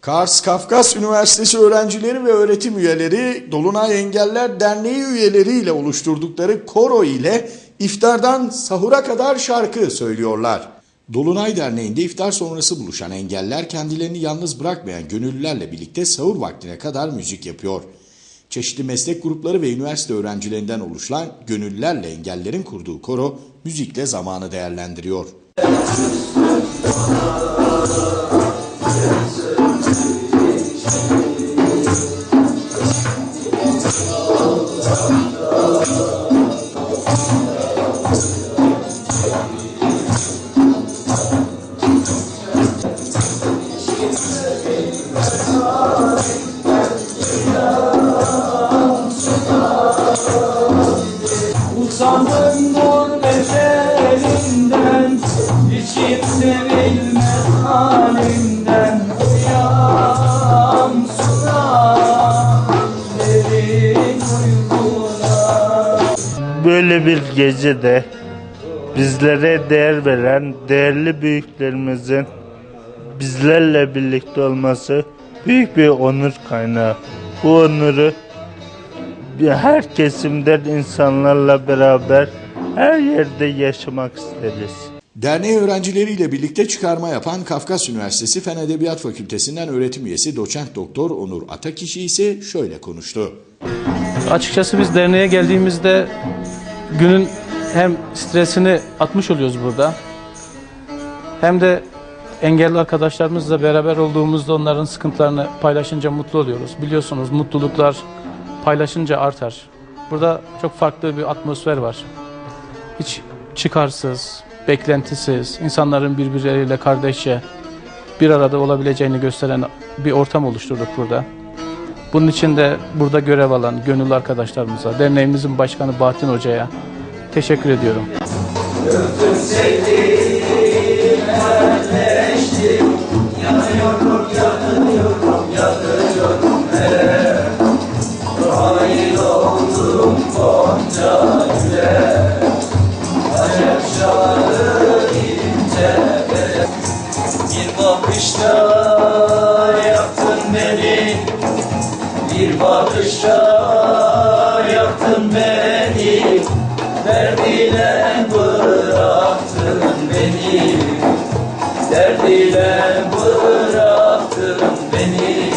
Kars Kafkas Üniversitesi öğrencileri ve öğretim üyeleri Dolunay Engeller Derneği üyeleriyle oluşturdukları koro ile iftardan sahura kadar şarkı söylüyorlar. Dolunay Derneği'nde iftar sonrası buluşan engeller kendilerini yalnız bırakmayan gönüllülerle birlikte sahur vaktine kadar müzik yapıyor. Çeşitli meslek grupları ve üniversite öğrencilerinden oluşan gönüllülerle engellerin kurduğu koro müzikle zamanı değerlendiriyor. Usandım gurbet elinden İçim sevilmez halimden Böyle bir gecede bizlere değer veren değerli büyüklerimizin bizlerle birlikte olması büyük bir onur kaynağı. Bu onuru bir- her kesimden insanlarla beraber her yerde yaşamak isteriz. Derneği öğrencileriyle birlikte çıkarma yapan Kafkas Üniversitesi Fen Edebiyat Fakültesinden öğretim üyesi doçent doktor Onur Atakişi ise şöyle konuştu. Açıkçası biz derneğe geldiğimizde günün hem stresini atmış oluyoruz burada. Hem de engelli arkadaşlarımızla beraber olduğumuzda onların sıkıntılarını paylaşınca mutlu oluyoruz. Biliyorsunuz mutluluklar paylaşınca artar. Burada çok farklı bir atmosfer var. Hiç çıkarsız, beklentisiz, insanların birbirleriyle kardeşçe bir arada olabileceğini gösteren bir ortam oluşturduk burada. Bunun için de burada görev alan gönüllü arkadaşlarımıza, derneğimizin başkanı Bahattin Hoca'ya teşekkür ediyorum. Bir bakışta yaktın beni Bakışta yaktın beni Derdiyle bıraktın beni. Derdiyle bıraktın